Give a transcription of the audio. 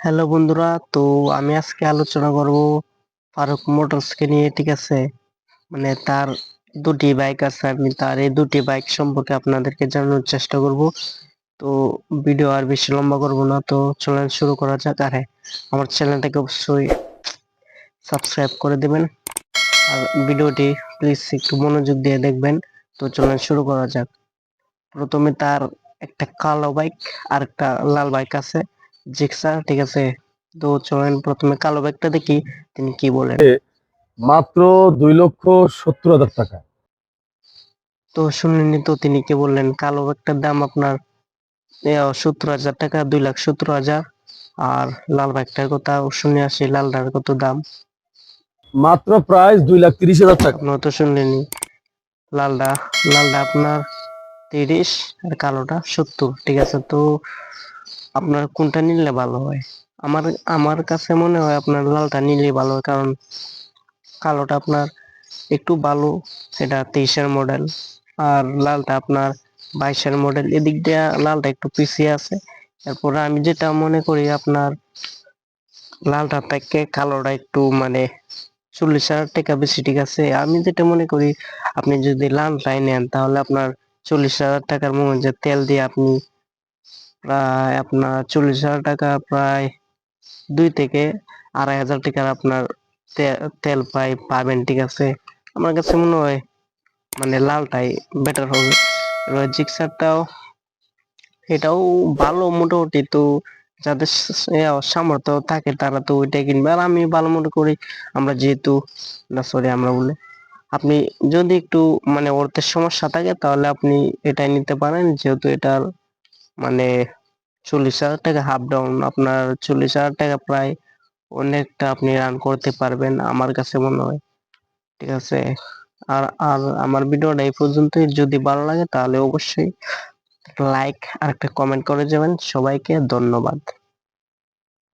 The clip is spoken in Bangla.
হ্যালো বন্ধুরা, তো আমি আজকে আলোচনা করব ফারুক মোটরসকে নিয়ে, ঠিক আছে? মানে তার দুটি বাইক আছে, আমি তার এই দুটি বাইক সম্পর্কে আপনাদেরকে জানানোর চেষ্টা করব। তো ভিডিও আর বেশি লম্বা করব না, তো চলেন শুরু করা যাক। আর, আমার চ্যানেলটাকে অবশ্যই সাবস্ক্রাইব করে দেবেন। আর ভিডিওটি প্লিজ একটু মনোযোগ দিয়ে দেখবেন। তো চলেন শুরু করা যাক। প্রথমে তার একটা কালো বাইক আর একটা লাল বাইক আছে। জিক্সার ঠিক আছে? তো চলেন প্রথমে কালো ব্যাগটা দেখি তিনি কি বলেন। মাত্র দুই লক্ষ সত্তর হাজার টাকা। তো শুনলেনি তো তিনি কি বললেন কালো ব্যাগটার দাম আপনার সত্তর হাজার টাকা দুই লাখ সত্তর হাজার। আর লাল ব্যাগটার কথা শুনে আসি লালটার কত দাম? মাত্র প্রাইস দুই লাখ তিরিশ হাজার টাকা। আপনারা তো শুনলেনি লালটা লালটা আপনার তিরিশ আর কালোটা সত্তর ঠিক আছে? তো আপনার কোনটা নিলে ভালো হয়? আমার আমার কাছে মনে হয় আপনার লালটা নিলে ভালো হয়, কারণ কালোটা আপনার একটু ভালো সেটা তেইশের মডেল আর লালটা আপনার বাইশের মডেল এদিক দিয়ে লালটা একটু পিছিয়ে আছে। এরপরে আমি যেটা মনে করি, আপনার লালটা থেকে কালোটা একটু মানে চল্লিশ হাজার টাকা বেশি, ঠিক আছে? আমি যেটা মনে করি, আপনি যদি লালটাই নেন, তাহলে আপনার চল্লিশ হাজার টাকার মধ্যে তেল দিয়ে আপনি প্রায় আপনার চল্লিশ হাজার টাকা, প্রায় দুই থেকে আড়াই হাজার টাকার আপনার তেল পাই পাবেন ঠিক আছে। আমার কাছে মনে হয় মানে লালটাই বেটার হবে। এবার জিক্সারটাও, এটাও ভালো মোটামুটি তো যাদের সামর্থ্য থাকে তারা তো ওইটাই কিনবে। আর আমি ভালো মনে করি, আমরা যেহেতু, না সরি আমরা বলে, আপনি যদি একটু মানে অর্থের সমস্যা থাকে তাহলে আপনি এটাই নিতে পারেন, যেহেতু এটার মানে চল্লিশ হাজার টাকা হাফ ডাউন আপনার চল্লিশ হাজার টাকা প্রায় অনেকটা আপনি রান করতে পারবেন আমার কাছে মনে হয়। ঠিক আছে? আর আর আমার ভিডিওটা এই পর্যন্তই। যদি ভালো লাগে তাহলে অবশ্যই লাইক আর একটা কমেন্ট করে যাবেন। সবাইকে ধন্যবাদ।